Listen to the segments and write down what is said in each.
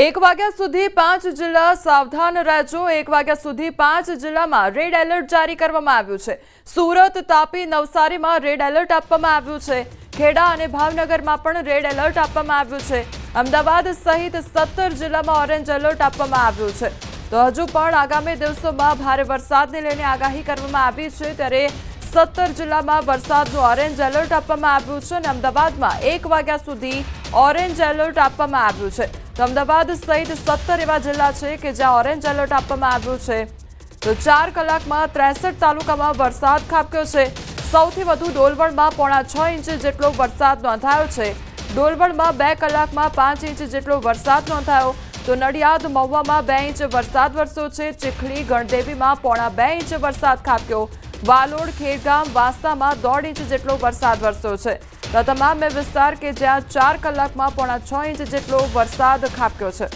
એક વાગ્યા સુધી પાંચ જિલ્લા સાવધાન રહેજો. એક વાગ્યા સુધી પાંચ જિલ્લામાં રેડ એલર્ટ જારી કરવામાં આવ્યું છે. સુરત, તાપી, નવસારીમાં રેડ એલર્ટ આપવામાં આવ્યું છે. ખેડા અને ભાવનગરમાં પણ રેડ એલર્ટ આપવામાં આવ્યું છે. અમદાવાદ સહિત સત્તર જિલ્લામાં ઓરેન્જ એલર્ટ આપવામાં આવ્યું છે. તો હજુ પણ આગામી દિવસોમાં ભારે વરસાદને લઈને આગાહી કરવામાં આવી છે. ત્યારે સત્તર જિલ્લામાં વરસાદનું ઓરેન્જ એલર્ટ આપવામાં આવ્યું છે અને અમદાવાદમાં એક વાગ્યા સુધી ઓરેન્જ એલર્ટ આપવામાં આવ્યું છે. અમદાવાદ સહિત સત્તર એવા જિલ્લા છે કે જ્યાં ઓરેન્જ એલર્ટ આપવામાં આવ્યું છે. તો ચાર કલાકમાં ત્રેસઠ તાલુકામાં વરસાદ ખાબક્યો છે. સૌથી વધુ ડોલવણમાં પોણા છ ઇંચ જેટલો વરસાદ નોંધાયો છે. ડોલવણમાં બે કલાકમાં પાંચ ઇંચ જેટલો વરસાદ નોંધાયો. તો નડિયાદ, મહુવામાં બે ઇંચ વરસાદ વરસ્યો છે. ચીખલી, ગણદેવીમાં પોણા બે ઇંચ વરસાદ ખાબક્યો. વાલોડ, ખેરગામ વાસ્તામાં દોઢ ઇંચ જેટલો વરસાદ વરસ્યો છે. તો તમામ એ વિસ્તાર કે જ્યાં ચાર કલાકમાં પોણા છ ઇંચ જેટલો વરસાદ ખાબક્યો છે.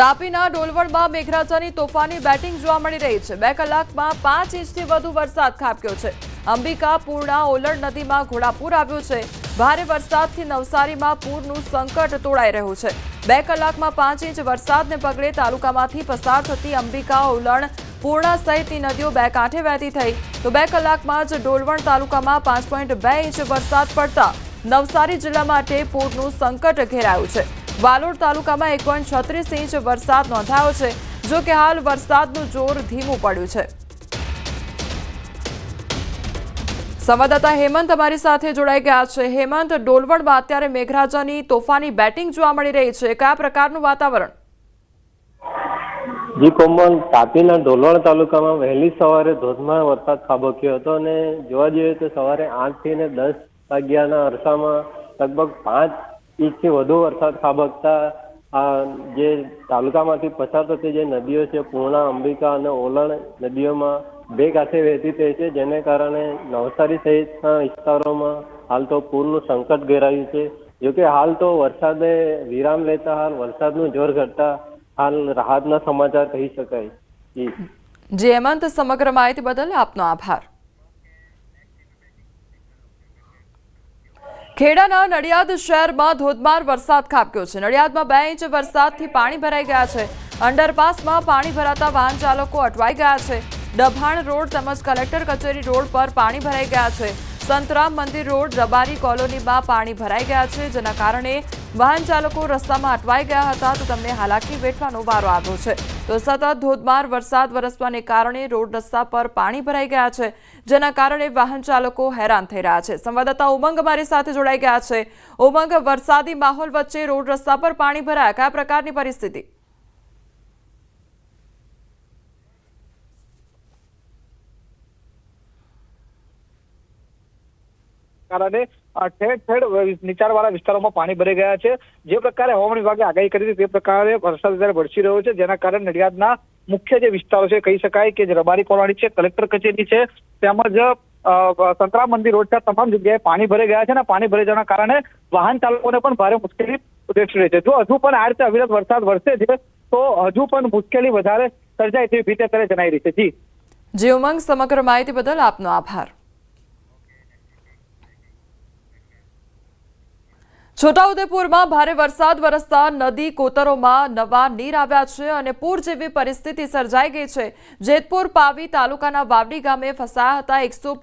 તાપીના ડોલવણમાં મેઘરાજાની તોફાની બેટિંગ જોવા મળી રહી છે. બે કલાકમાં પાંચ ઇંચથી વધુ વરસાદ ખાબક્યો છે. અંબિકા પૂર્ણા ઓલડ નદીમાં ઘોડાપૂર આવ્યું છે. ભારે વરસાદથી નવસારીમાં પૂરનું સંકટ તોડાઈ રહ્યું છે. બે કલાકમાં પાંચ ઇંચ વરસાદને પગલે તાલુકામાંથી પસાર થતી અંબિકા ઓલણ પૂર્ણા સહિતની નદીઓ બે કાંઠે વહેતી થઈ. તો બે કલાકમાં જ ડોલવણ તાલુકામાં પાંચ પોઈન્ટ બે ઇંચ વરસાદ પડતા નવસારી જિલ્લા માટે પૂરનું સંકટ ઘેરાયું છે. વાલોડ તાલુકામાં એક છત્રીસ ઇંચ વરસાદ નોંધાયો છે, જો કે હાલ વરસાદનું જોર ધીમું પડ્યું છે. સંવાદદાતા હેમંત અમારી સાથે જોડાઈ ગયા છે. હેમંત, ડોલવણમાં અત્યારે મેઘરાજાની તોફાની બેટિંગ જોવા મળી રહી છે. કયા પ્રકારનું વાતાવરણ? જી કોમલ તાપીના ડોલવણ તાલુકામાં વહેલી સવારે ધોધમાર વરસાદ ખાબક્યો હતો અને જોવા જઈએ તો સવારે આઠથી ને દસ વાગ્યાના અરસામાં લગભગ પાંચ ઇંચથી વધુ વરસાદ ખાબકતા જે તાલુકામાંથી પસાર થતી જે નદીઓ છે, પૂર્ણા, અંબિકા અને ઓલણ નદીઓમાં બે કાંઠે વહેતી થઈ છે, જેને કારણે નવસારી સહિતના વિસ્તારોમાં હાલ તો પૂરનું સંકટ ઘેરાયું છે. જોકે હાલ તો વરસાદે વિરામ લેતા હાલ વરસાદનું જોર ઘટતા હાલ રાહતના સમાચાર કહી શકાય જી હેમંત, સમગ્ર માહિતી બદલ આપનો આભાર. ખેડાના નડિયાદ શહેરમાં ધોધમાર વરસાદ ખાબક્યો છે. નડિયાદમાં બે ઇંચ વરસાદથી પાણી ભરાઈ ગયા છે. અંડરપાસમાં પાણી ભરાતા વાહન ચાલકો અટવાઈ ગયા છે. દભાણ રોડ તેમજ કલેક્ટર કચેરી રોડ પર પાણી ભરાઈ ગયા છે. સંતરામ મંદિર રોડ રબારી કોલોનીમાં પાણી ભરાઈ ગયા છે, જેના કારણે વાહન ચાલકો રસ્તામાં અટવાઈ ગયા હતા તો તેમને હાલાકી વેઠવાનો વારો આવ્યો છે. તો સતત ધોધમાર વરસાદ વરસવાને કારણે રોડ રસ્તા પર પાણી ભરાઈ ગયા છે, જેના કારણે વાહન ચાલકો હેરાન થઈ રહ્યા છે. સંવાદદાતા ઉમંગ અમારી સાથે જોડાઈ ગયા છે. ઉમંગ, વરસાદી માહોલ વચ્ચે રોડ રસ્તા પર પાણી ભરાયા. કયા પ્રકારની પરિસ્થિતિ? કારણે ઠેર ઠેર નીચાણવાળા વિસ્તારોમાં પાણી ભરાઈ ગયા છે. જે પ્રકારે હવામાન વિભાગે આગાહી કરી હતી તે પ્રકારે વરસાદ અત્યારે વરસી રહ્યો છે, જેના કારણે નડિયાદના મુખ્ય જે વિસ્તારો છે, કહી શકાય કે જે રબારી કોલોની છે, કલેક્ટર કચેરી છે, તેમજ સંતરામ મંદિર રોડ છે તમામ જગ્યાએ પાણી ભરાઈ ગયા છે અને પાણી ભરાઈ જવાના કારણે વાહન ચાલકોને પણ ભારે મુશ્કેલી વેઠી રહી છે. જો હજુ પણ આ રીતે અવિરત વરસાદ વરસે છે, તો હજુ પણ મુશ્કેલી વધારે સર્જાય તેવી ભીતિ અત્યારે જણાઈ રહી છે. જી. જી, ઉમંગ, સમગ્ર માહિતી બદલ આપનો આભાર. છોટાઉદેપુરમાં ભારે વરસાદ વરસતા નદી કોતરોમાં નવા નીર આવ્યા છે અને પૂર જેવી પરિસ્થિતિ સર્જાઈ ગઈ છે. જેતપુર પાવી તાલુકાના વાવડી ગામે ફસાયા હતા એકસો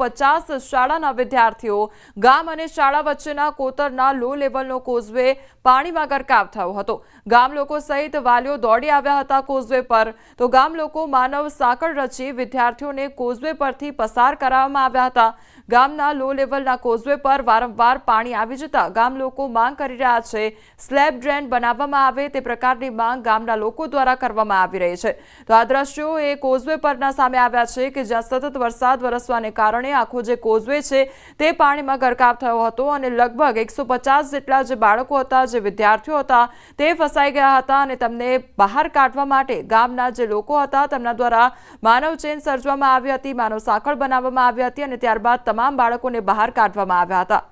શાળાના વિદ્યાર્થીઓ. ગામ અને શાળા વચ્ચેના કોતરના લો લેવલનો કોઝવે પાણીમાં ગરકાવ થયો હતો. ગામ લોકો સહિત વાલીઓ દોડી આવ્યા હતા કોઝવે પર. તો ગામ લોકો માનવ સાંકળ રચી વિદ્યાર્થીઓને કોઝવે પરથી પસાર કરાવવામાં આવ્યા હતા. ગામના લો લેવલના કોઝવે પર વારંવાર પાણી આવી જતા ગામ લોકો માંગ કરી રહ્યા છે. સ્લેબ ડ્રેન બનાવવામાં આવે તે પ્રકારની માંગ ગામના લોકો દ્વારા કરવામાં આવી રહી છે. તો આ દ્રશ્યો એ કોઝવે પરના સામે આવ્યા છે કે જ્યાં સતત વરસાદ વરસવાને કારણે આખો જે કોઝવે છે તે પાણીમાં ગરકાવ થયો હતો અને લગભગ એકસો જેટલા જે બાળકો હતા, જે વિદ્યાર્થીઓ હતા તે ફસાઈ ગયા હતા અને તેમને બહાર કાઢવા માટે ગામના જે લોકો હતા તેમના દ્વારા માનવ ચેન સર્જવામાં આવી હતી, માનવ સાંકળ બનાવવામાં આવી હતી અને ત્યારબાદ તમામ બાળકોને બહાર કાઢવામાં આવ્યા હતા.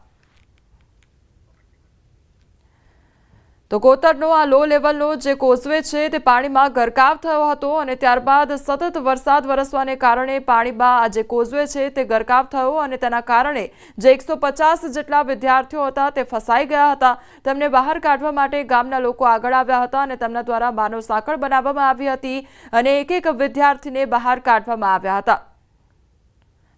તો કોતરનો આ લો લેવલનો જે કોઝવે છે તે પાણીમાં ગરકાવ થયો હતો અને ત્યારબાદ સતત વરસાદ વરસવાને કારણે પાણીમાં આ જે કોઝવે છે તે ગરકાવ થયો અને તેના કારણે જે એકસો જેટલા વિદ્યાર્થીઓ હતા તે ફસાઈ ગયા હતા. તેમને બહાર કાઢવા માટે ગામના લોકો આગળ આવ્યા હતા અને તેમના દ્વારા માનવ સાંકળ બનાવવામાં આવી હતી અને એક એક વિદ્યાર્થીને બહાર કાઢવામાં આવ્યા હતા.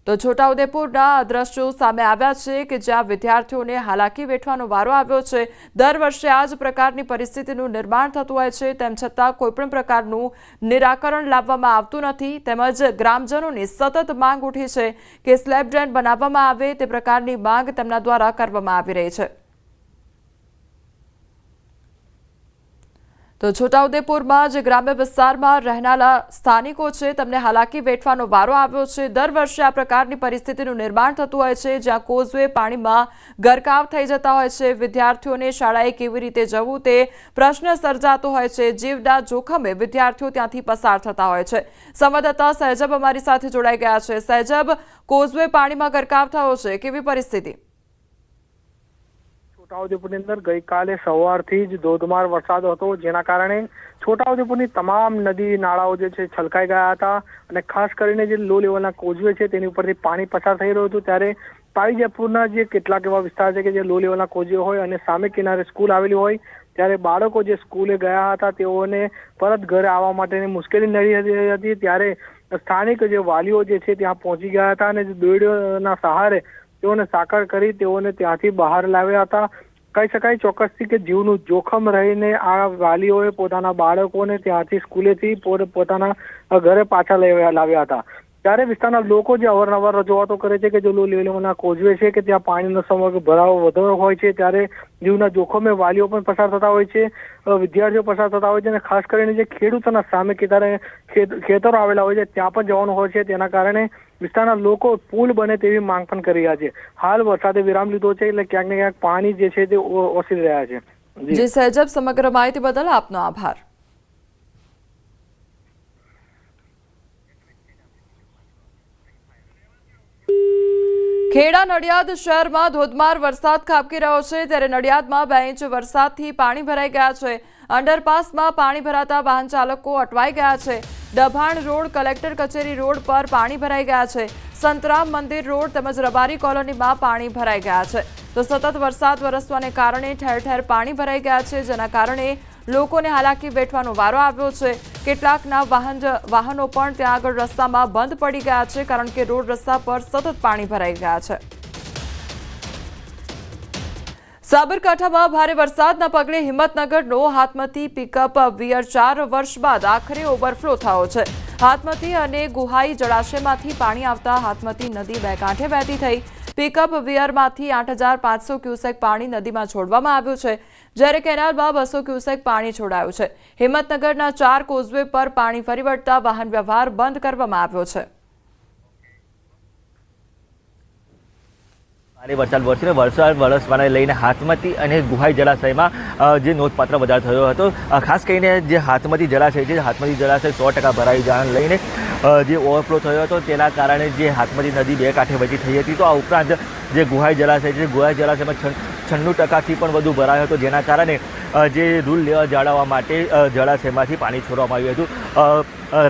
તો છોટાઉદેપુરના દ્રશ્યો સામે આવ્યા છે કે જ્યાં વિદ્યાર્થીઓને હાલાકી વેઠવાનો વારો આવ્યો છે. દર વર્ષે આ જ પ્રકારની પરિસ્થિતિનું નિર્માણ થતું હોય છે. તેમ છતાં કોઈપણ પ્રકારનું નિરાકરણ લાવવામાં આવતું નથી. તેમજ ગ્રામજનોની સતત માંગ ઉઠી છે કે સ્લેબ ડ્રેન બનાવવામાં આવે તે પ્રકારની માંગ તેમના દ્વારા કરવામાં આવી રહી છે. તો છોટાઉદેપુરમાં જે ગ્રામ્ય વિસ્તારમાં રહેનારા સ્થાનિકો છે, તેમને હાલાકી વેઠવાનો વારો આવ્યો છે. દર વર્ષે આ પ્રકારની પરિસ્થિતિનું નિર્માણ થતું હોય છે, જ્યાં કોઝવે પાણીમાં ગરકાવ થઈ જતા હોય છે. વિદ્યાર્થીઓને શાળાએ કેવી રીતે જવું તે પ્રશ્ન સર્જાતો હોય છે. જીવના જોખમે વિદ્યાર્થીઓ ત્યાંથી પસાર થતા હોય છે. સંવાદદાતા સહેજબ અમારી સાથે જોડાઈ ગયા છે. સહેજબ, કોઝવે પાણીમાં ગરકાવ થયો છે. કેવી પરિસ્થિતિ? છોટાઉદેપુરની અંદર ગઈકાલે સવારથી જ ધોધમાર વરસાદ હતો, જેના કારણે છોટાઉદેપુરની તમામ નદી નાળાઓ જે છે છલકાઈ ગયા હતા અને ખાસ કરીને જે લો લેવલના કોઝવે છે તેની ઉપરથી પાણી પસાર થઈ રહ્યું હતું. ત્યારે પાવીજયપુરના જે કેટલાક એવા વિસ્તાર છે કે જે લો લેવલના કોઝવે હોય અને સામે કિનારે સ્કૂલ આવેલી હોય, ત્યારે બાળકો જે સ્કૂલે ગયા હતા તેઓને પરત ઘરે આવવા માટેની મુશ્કેલી નડી હતી ત્યારે સ્થાનિક જે વાલીઓ જે છે ત્યાં પહોંચી ગયા હતા અને દોડીઓના સહારે તેઓને સાકાર કરી તેઓને ત્યાંથી બહાર લાવ્યા હતા. કહી શકાય ચોક્કસથી કે જીવનું જોખમ રહીને આ વાલીઓએ પોતાના બાળકોને ત્યાંથી સ્કૂલેથી પોત- પોતાના ઘરે પાછા લાવ્યા હતા. ત્યારે વિસ્તારના લોકો જે અવારનવાર રજૂઆતો કરે છે કે જો લો લેવલના કોઝવે છે કે ત્યાં પાણીનો સમગ્ર ભરાવો વધારો હોય છે, ત્યારે જીવના જોખમે વાલીઓ પણ પસાર થતા હોય છે વિદ્યાર્થીઓ પસાર થતા હોય છે અને ખાસ કરીને જે ખેડૂતોના સામે ખેત- ખેતરો આવેલા હોય છે, ત્યાં પણ જવાનું હોય છે. તેના કારણે વિસ્તારના લોકો પુલ બને તેવી માંગ પણ કરી રહ્યા છે. હાલ વરસાદે વિરામ લીધો છે એટલે ક્યાંક ને ક્યાંક પાણી જે છે તે ઓસરી રહ્યા છે. જી, સહેજબ સમગ્ર માહિતી બદલ આપનો આભાર. ખેડા નડિયાદ શહેરમાં ધોધમાર વરસાદ ખાબકી રહ્યો છે, ત્યારે નડિયાદમાં બે ઇંચ વરસાદથી પાણી ભરાઈ ગયા છે. અંડરપાસમાં પાણી ભરાતા વાહન ચાલકો અટવાઈ ગયા છે. દભાણ રોડ, કલેક્ટર કચેરી રોડ પર પાણી ભરાઈ ગયા છે. સંતરામ મંદિર રોડ તેમજ રબારી કોલોનીમાં પાણી ભરાઈ ગયા છે. તો સતત વરસાદ વરસવાને કારણે ઠેર ઠેર પાણી ભરાઈ ગયા છે, જેના કારણે લોકોને હાલાકી વેઠવાનો વારો આવ્યો છે. કેટલાકના વાહન વાહનો પણ ત્યાં આગળ રસ્તામાં બંધ પડી ગયા છે, કારણ કે રોડ રસ્તા પર સતત પાણી ભરાઈ ગયા છે. સાબરકાંઠામાં ભારે વરસાદના પગલે હિંમતનગરનો હાથમતી પિકઅપ વિયર ચાર વર્ષ બાદ આખરે ઓવરફ્લો થયો છે. હાથમતી અને ગુહાઈ જળાશયમાંથી પાણી આવતા હાથમતી નદી બે કાંઠે વહેતી થઈ. પિકઅપ વિયરમાંથી આઠ હજાર પાંચસો ક્યુસેક પાણી નદીમાં છોડવામાં આવ્યું છે, જ્યારે કેનાલમાં બસો ક્યુસેક પાણી છોડાયું છે. હિંમતનગરના ચાર કોઝવે પર પાણી ફરી વળતા વાહન વ્યવહાર બંધ કરવામાં આવ્યો છે. ભારે વરસાદ વરસ્યો વરસાદ વરસવાને લઈને હાથમતી અને ગુહાઈ જળાશયમાં જે નોંધપાત્ર વધારો થયો હતો. ખાસ કરીને જે હાથમતી જળાશય છે, હાથમતી જળાશય સો ટકા ભરાઈ જવાને લઈને જે ઓવરફ્લો થયો હતો, તેના કારણે જે હાથમતી નદી બે કાંઠે વચ્ચે થઈ હતી, તો આ ઉપરાંત જે ગુહાઈ જળાશય છે ગુહાઈ જળાશયમાં છ છન્નું ટકાથી પણ વધુ ભરાયો હતો, જેના કારણે જે રૂલ લેવા જાળવવા માટે જળાશયમાંથી પાણી છોડવામાં આવ્યું હતું.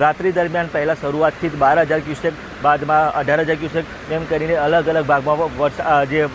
રાત્રિ દરમિયાન પહેલાં શરૂઆતથી જ બાર હજાર ક્યુસેક બાદમાં અઢાર હજાર ક્યુસેક એમ કરીને અલગ અલગ ભાગમાં વર્ષ જે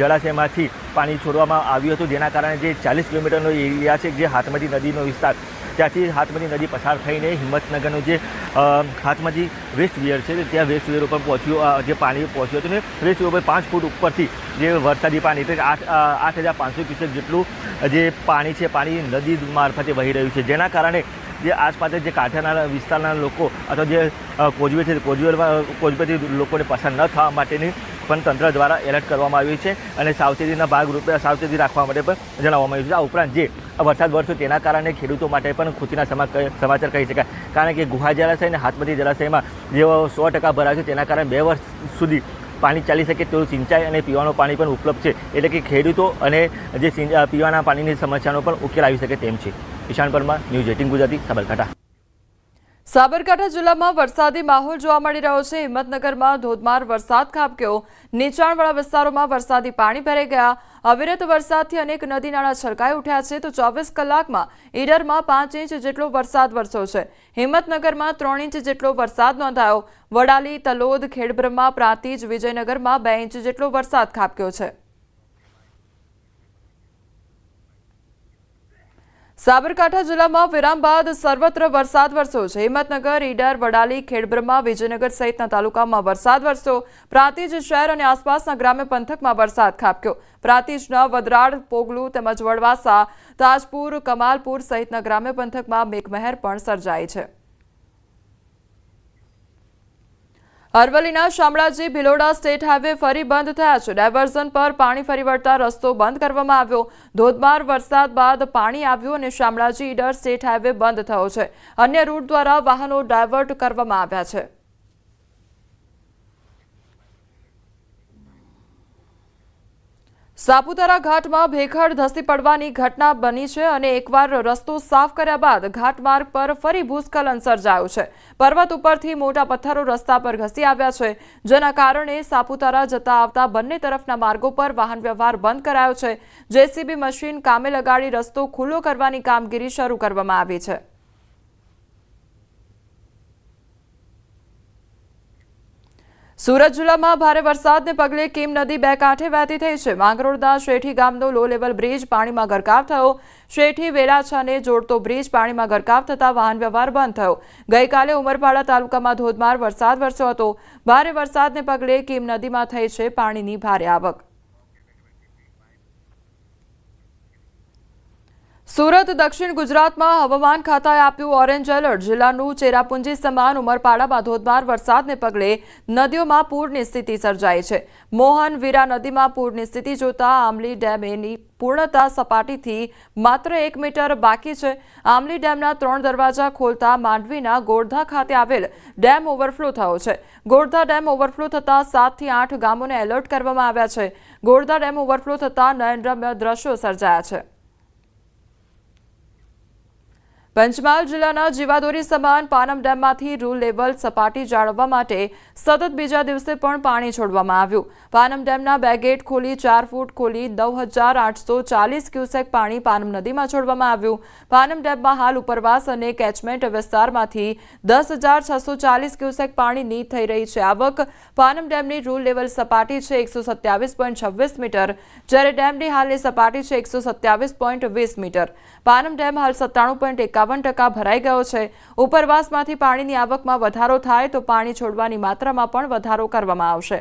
જળાશયમાંથી પાણી છોડવામાં આવ્યું હતું, જેના કારણે જે ચાલીસ કિલોમીટરનો એરિયા છે, જે હાથમતી નદીનો વિસ્તાર ત્યાંથી હાથમાંથી નદી પસાર થઈને હિંમતનગરનું જે અ, હાથમતી વેસ્ટ વિયર છે ત્યાં વેસ્ટ વિયર ઉપર પહોંચ્યું જે પાણી પહોંચ્યું હતું ને વેસ્ટ વિયર ઉપર પાંચ ફૂટ ઉપરથી જે વરસાદી પાણી એટલે આઠ આઠ હજાર પાંચસો ક્યુસેક જેટલું જે પાણી છે પાણી નદી મારફતે વહી રહ્યું છે. જેના કારણે જે આસપાસ જે કાંઠાના વિસ્તારના લોકો અથવા જે કોજવે છે કોજવેલમાં કોજવેથી લોકોને પસાર ન થવા માટેની પણ તંત્ર દ્વારા એલર્ટ કરવામાં આવ્યું છે અને સાવચેતીના ભાગરૂપે સાવચેતી રાખવા માટે પણ જણાવવામાં આવ્યું છે. આ ઉપરાંત જે વરસાદ વરસ્યો તેના કારણે ખેડૂતો માટે પણ ખુશીના સમા- સમાચાર કહી શકાય. કારણ કે ગુહા જળાશય અને હાથમતી જળાશયમાં જેઓ સો ટકા ભરાશે તેના કારણે બે વર્ષ સુધી પાણી ચાલી શકે તેવું સિંચાઈ અને પીવાનું પાણી પણ ઉપલબ્ધ છે. એટલે કે ખેડૂતો અને જે પીવાના પાણીની સમસ્યાનો પણ ઉકેલ આવી શકે તેમ છે. Ishan Parmar, news eighteen Gujarati, Sabarkantha. Sabarkantha જિલ્લામાં વરસાદી માહોલ જોવા મળી રહ્યો છે. હિંમતનગરમાં ધોધમાર વરસાદ ખાબક્યો. નીચાણવાળા વિસ્તારોમાં વરસાદી પાણી ભરાઈ ગયા. અવિરત વરસાદથી અનેક નદી નાળા છલકાઈ ઉઠ્યા છે. તો ચોવીસ કલાકમાં ઈડરમાં પાંચ ઇંચ જેટલો વરસાદ વરસ્યો છે. હિંમતનગરમાં ત્રણ ઇંચ જેટલો વરસાદ નોંધાયો. વડાલી, તલોદ, ખેડબ્રહ્મા પ્રાંતિજ, વિજયનગરમાં બે ઇંચ જેટલો વરસાદ ખાબક્યો છે. સાબરકાંઠા જિલ્લામાં વિરામ બાદ સર્વત્ર વરસાદ વરસ્યો છે. હિંમતનગર, ઈડર, વડાલી, ખેડબ્રહ્મા, વિજયનગર સહિતના તાલુકામાં વરસાદ વરસ્યો. પ્રાંતિજ શહેર અને આસપાસના ગ્રામ્ય પંથકમાં વરસાદ ખાબક્યો. પ્રાંતિજના વદરાડ પોગલું તેમજ વડવાસા, તાજપુર, કમાલપુર સહિતના ગ્રામ્ય પંથકમાં મેઘમહેર પણ સર્જાઈ છે. અરવલ્લીના શામળાજી ભિલોડા સ્ટેટ હાઈવે ફરી બંધ થયા છે. ડાયવર્ઝન પર પાણી ફરી વળતા રસ્તો બંધ કરવામાં આવ્યો. ધોધમાર વરસાદ બાદ પાણી આવ્યું અને શામળાજી ઈડર સ્ટેટ હાઈવે બંધ થયો છે. અન્ય રૂટ દ્વારા વાહનો ડાયવર્ટ કરવામાં આવ્યા છે. સાપુતારા ઘાટમાં ભેખડ ધસી પડવાની ઘટના બની છે અને એકવાર રસ્તો સાફ કર્યા બાદ ઘાટમાર્ગ પર ફરી ભૂસ્ખલન સર્જાયું છે. પર્વત ઉપરથી મોટા પથ્થરો રસ્તા પર ઘસી આવ્યા છે. જેના કારણે સાપુતારા જતા આવતા બંને તરફના માર્ગો પર વાહન વ્યવહાર બંધ કરાયો છે. જેસીબી મશીન કામે લગાડી રસ્તો ખુલ્લો કરવાની કામગીરી શરૂ કરવામાં આવી છે. સુરત જિલ્લામાં ભારે વરસાદને પગલે કીમ નદી બે કાંઠે વહેતી થઈ છે. માંગરોળના શેઠી ગામનો લો લેવલ બ્રિજ પાણીમાં ગરકાવ થયો. શેઠી વેલાછાને જોડતો બ્રિજ પાણીમાં ગરકાવ થતા વાહન વ્યવહાર બંધ થયો. ગઈકાલે ઉમરપાડા તાલુકામાં ધોધમાર વરસાદ વરસ્યો હતો. ભારે વરસાદને પગલે કીમ નદીમાં થઈ છે પાણીની ભારે આવક. સુરત, દક્ષિણ ગુજરાતમાં હવામાન ખાતાએ આપ્યું ઓરેન્જ એલર્ટ. જિલ્લાનું ચેરાપુંજી સમાન ઉમરપાડામાં ધોધમાર વરસાદને પગલે નદીઓમાં પૂરની સ્થિતિ સર્જાઈ છે. મોહન વીરા નદીમાં પૂરની સ્થિતિ જોતા આમલી ડેમેની પૂર્ણતા સપાટીથી માત્ર એક મીટર બાકી છે. આમલી ડેમના ત્રણ દરવાજા ખોલતા માંડવીના ગોરધા ખાતે આવેલ ડેમ ઓવરફ્લો થયો છે. ગોરધા ડેમ ઓવરફ્લો થતાં સાતથી આઠ ગામોને એલર્ટ કરવામાં આવ્યા છે. ગોરધા ડેમ ઓવરફ્લો થતાં નયનરમ્ય દ્રશ્યો સર્જાયા છે. પંચમહાલ જિલ્લાના જીવાદોરી સમાન પાનમ ડેમમાંથી રૂ લેવલ સપાટી જાળવવા માટે સતત બીજા દિવસે પણ પાણી છોડવામાં આવ્યું. પાનમ ડેમના બે ગેટ ખોલી, ચાર ફૂટ ખોલી, નવ હજાર આઠસો ચાલીસ ક્યુસેક પાણી પાનમ નદીમાં છોડવામાં આવ્યું. પાનમ ડેમમાં હાલ ઉપરવાસ અને કેચમેન્ટ વિસ્તારમાંથી દસ હજાર છસો ચાલીસ ક્યુસેક પાણીની થઈ રહી છે. આવક પાનમ ડેમની રૂલ લેવલ સપાટી છે એકસો સત્યાવીસ પોઈન્ટ છવ્વીસ મીટર, જ્યારે ડેમની હાલની સપાટી છે એકસો સત્યાવીસ પોઈન્ટ વીસ મીટર. પાનમ ડેમ હાલ સત્તાણું પોઈન્ટ એકાવન ટકા ભરાઈ ગયો છે. ઉપરવાસમાંથી પાણીની આવકમાં વધારો થાય તો પાણી છોડવાની માત્રામાં પણ વધારો કરવામાં આવશે.